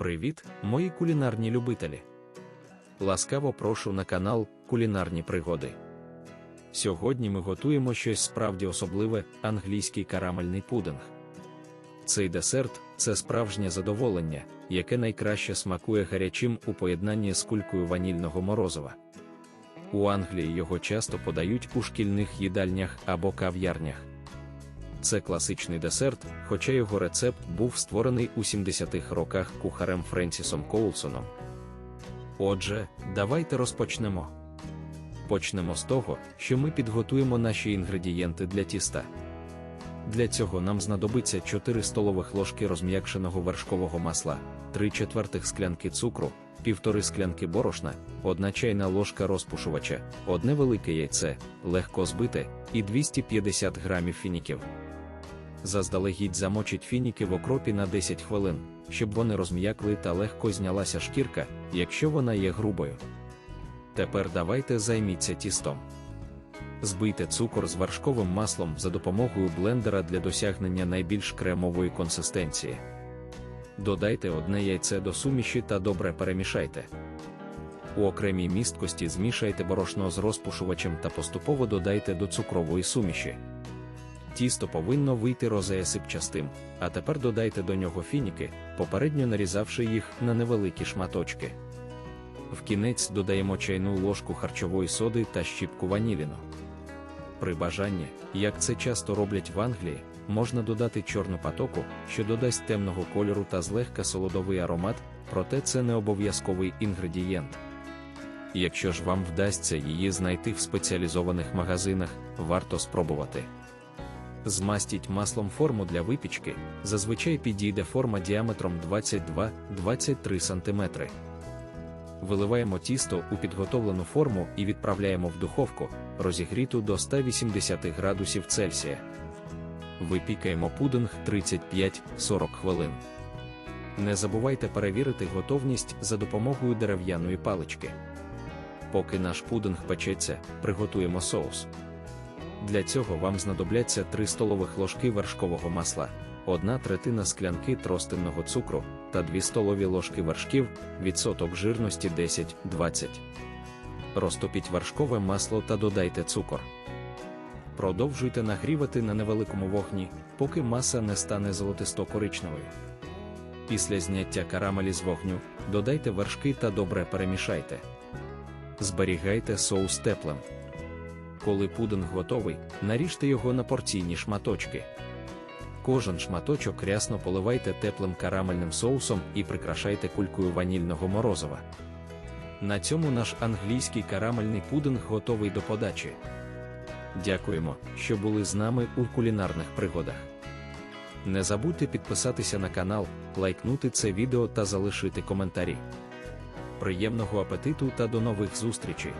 Привіт, мої кулінарні любителі! Ласкаво прошу на канал Кулінарні пригоди. Сьогодні ми готуємо щось справді особливе англійський карамельний пудинг. Цей десерт це справжнє задоволення, яке найкраще смакує гарячим у поєднанні з кулькою ванільного морозива. У Англії його часто подають у шкільних їдальнях або кав'ярнях. Це класичний десерт, хоча його рецепт був створений у 70-х роках кухарем Френсісом Коулсоном. Отже, давайте розпочнемо. Почнемо з того, що ми підготуємо наші інгредієнти для тіста. Для цього нам знадобиться 4 столових ложки розм'якшеного вершкового масла, 3 четвертих склянки цукру, півтори склянки борошна, 1 чайна ложка розпушувача, одне велике яйце, легко збите, і 250 грамів фініків. Заздалегідь замочіть фініки в окропі на 10 хвилин, щоб вони розм'якли та легко знялася шкірка, якщо вона є грубою. Тепер давайте займіться тістом. Збийте цукор з вершковим маслом за допомогою блендера для досягнення найбільш кремової консистенції. Додайте одне яйце до суміші та добре перемішайте. У окремій місткості змішайте борошно з розпушувачем та поступово додайте до цукрової суміші. Тісто повинно вийти розеясипчастим, а тепер додайте до нього фініки, попередньо нарізавши їх на невеликі шматочки. В кінець додаємо чайну ложку харчової соди та щіпку ваніліну. При бажанні, як це часто роблять в Англії, можна додати чорну патоку, що додасть темного кольору та злегка солодовий аромат, проте це не обов'язковий інгредієнт. Якщо ж вам вдасться її знайти в спеціалізованих магазинах, варто спробувати. Змастіть маслом форму для випічки, зазвичай підійде форма діаметром 22-23 см. Виливаємо тісто у підготовлену форму і відправляємо в духовку, розігріту до 180 градусів Цельсія. Випікаємо пудинг 35-40 хвилин. Не забувайте перевірити готовність за допомогою дерев'яної палички. Поки наш пудинг печеться, приготуємо соус. Для цього вам знадобляться 3 столових ложки вершкового масла, 1 третина склянки тростинного цукру та 2 столові ложки вершків, відсоток жирності 10-20. Розтопіть вершкове масло та додайте цукор. Продовжуйте нагрівати на невеликому вогні, поки маса не стане золотисто-коричневою. Після зняття карамелі з вогню додайте вершки та добре перемішайте. Зберігайте соус теплим. Коли пудинг готовий, наріжте його на порційні шматочки. Кожен шматочок рясно поливайте теплим карамельним соусом і прикрашайте кулькою ванільного морозива. На цьому наш англійський карамельний пудинг готовий до подачі. Дякуємо, що були з нами у кулінарних пригодах. Не забудьте підписатися на канал, лайкнути це відео та залишити коментарі. Приємного апетиту та до нових зустрічей!